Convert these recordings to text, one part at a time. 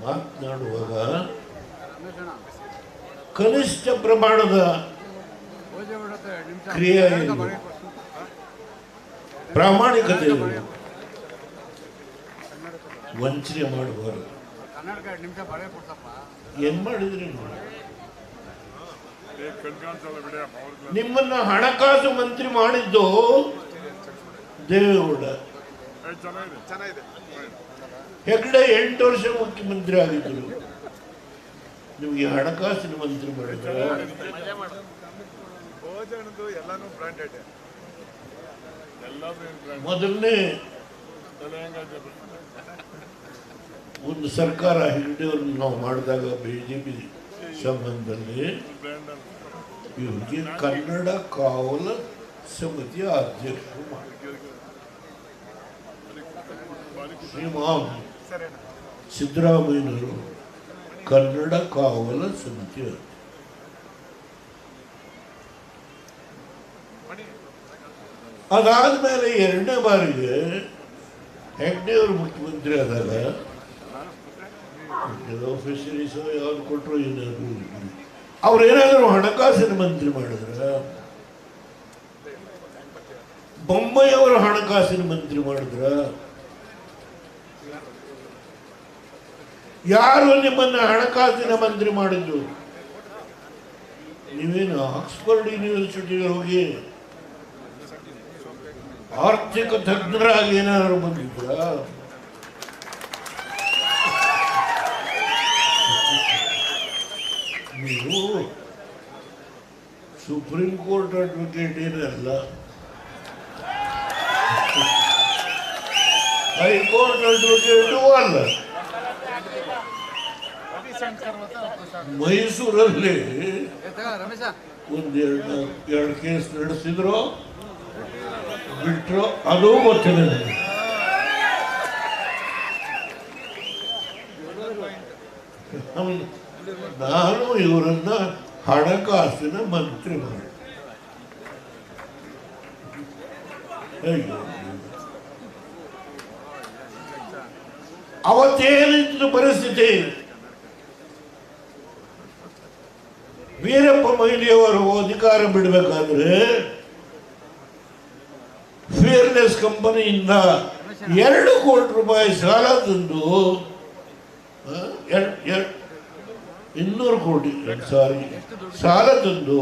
ಮಾತನಾಡುವಾಗ ಕನಿಷ್ಠ ಪ್ರಮಾಣದ ಕ್ರಿಯೆ. ಪ್ರಾಮಾಣಿಕತೆ. ವಂಚನೆ ಮಾಡಬಾರದು ಏನ್ ಮಾಡಿದ್ರಿ ನಿಮ್ಮನ್ನ ಹಣಕಾಸು ಮಂತ್ರಿ ಮಾಡಿದ್ದು ದೇವೇಗೌಡ ಹೆಗ್ಡೆ ಎಂಟು ವರ್ಷ ಮುಖ್ಯಮಂತ್ರಿ ಆಗಿದ್ದರು ನಿಮಗೆ ಹಣಕಾಸಿನ ಮಂತ್ರಿ ಮಾಡಿದ್ರು ಮೊದಲನೇ ಒಂದು ಸರ್ಕಾರ ಹೆಗ್ಡೆಯವ್ರನ್ನ ನಾವು ಮಾಡಿದಾಗ ಬಿಜೆಪಿ ಸಂಬಂಧದಲ್ಲಿ ಇವರಿಗೆ ಕನ್ನಡ ಕಾವಲ ಸಮಿತಿಯ ಅಧ್ಯಕ್ಷರು ಶ್ರೀ ಶ್ರೀಮಾನ್. ಸಿದ್ದರಾಮಯ್ಯನವರು ಕನ್ನಡ ಕಾವಲ ಸಮಿತಿ. ಅದಾದ ಮೇಲೆ ಎರಡನೇ ಬಾರಿಗೆ ಹೆಗ್ಡೆಯವರು ಮುಖ್ಯಮಂತ್ರಿ ಆದಾಗ ಕೆಲವು ಫಿಶರೀಸ್ ಯಾವ್ದು ಕೊಟ್ಟರು ಏನಾದರೂ ಅವ್ರು ಏನಾದರೂ ಹಣಕಾಸಿನ ಮಂತ್ರಿ ಮಾಡಿದ್ರ? ಬೊಂಬೈ ಅವರು ಹಣಕಾಸಿನ ಮಂತ್ರಿ ಮಾಡಿದ್ರ? ಯಾರು ನಿಮ್ಮನ್ನ ಹಣಕಾಸಿನ ಮಂತ್ರಿ ಮಾಡಿದ್ದು? ನೀವೇನು ಆಕ್ಸ್ಫರ್ಡ್ ಯೂನಿವರ್ಸಿಟಿಗೆ ಹೋಗಿ ಆರ್ಥಿಕ ತಜ್ಞರಾಗಿ ಏನಾದ್ರು ಬಂದಿದ್ರ ನೀವು ಸುಪ್ರೀಂ ಕೋರ್ಟ್ ಅಡ್ವೊಕೇಟ್ ಏನಲ್ಲ? ಹೈಕೋರ್ಟ್ ಅಡ್ವೊಕೇಟು ಅಲ್ಲ. ಮೈಸೂರಲ್ಲಿ ಒಂದೆರಡು ಎರಡು ಕೇಸ್ ನಡೆಸಿದ್ರು. ಬಿಟ್ರು ಅದು ಗೊತ್ತಿಲ್ಲ. ನಾನು ಇವರನ್ನ ಹಣಕಾಸಿನ ಮಂತ್ರಿ ಮಾಡಿ ಅವತ್ತೇನಿತ್ತು ಪರಿಸ್ಥಿತಿ? ವೀರಪ್ಪ ಮೊಯ್ಲಿಯವರು ಅಧಿಕಾರ ಬಿಡಬೇಕಾದ್ರೆ ಫೇರ್ನೆಸ್ ಕಂಪನಿಯಿಂದ ಎರಡು ಕೋಟಿ ರೂಪಾಯಿ ಸಾಲ ತಂದು ಇನ್ನೂರು ಕೋಟಿ ಸಾರಿ ಸಾಲ ತಂದು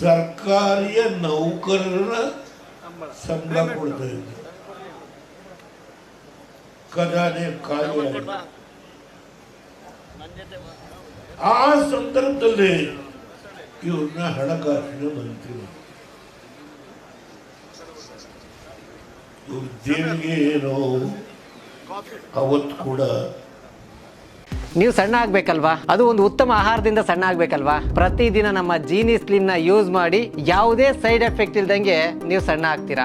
ಸರ್ಕಾರಿಯ ನೌಕರರ ಸಂಬಳ ಕೊಡ್ತಾ ಇದ್ರು ಖಜಾನೆ ಆಗಿದೆ. ಆ ಸಂದರ್ಭದಲ್ಲಿ ಇವ್ರನ್ನ ಹಣಕಾಸಿನ ಮಂತ್ರಿ ಅವತ್ತು ಕೂಡ ನೀವು ಸಣ್ಣ ಆಗ್ಬೇಕಲ್ವಾ? ಅದು ಒಂದು ಉತ್ತಮ ಆಹಾರದಿಂದ ಸಣ್ಣ ಆಗ್ಬೇಕಲ್ವಾ? ಪ್ರತಿದಿನ ನಮ್ಮ ಜೀನಿ ಸ್ಲಿಮ್ನ ಯೂಸ್ ಮಾಡಿ ಯಾವುದೇ ಸೈಡ್ ಎಫೆಕ್ಟ್ ಇಲ್ದಂಗೆ ನೀವು ಸಣ್ಣ ಆಗ್ತೀರಾ?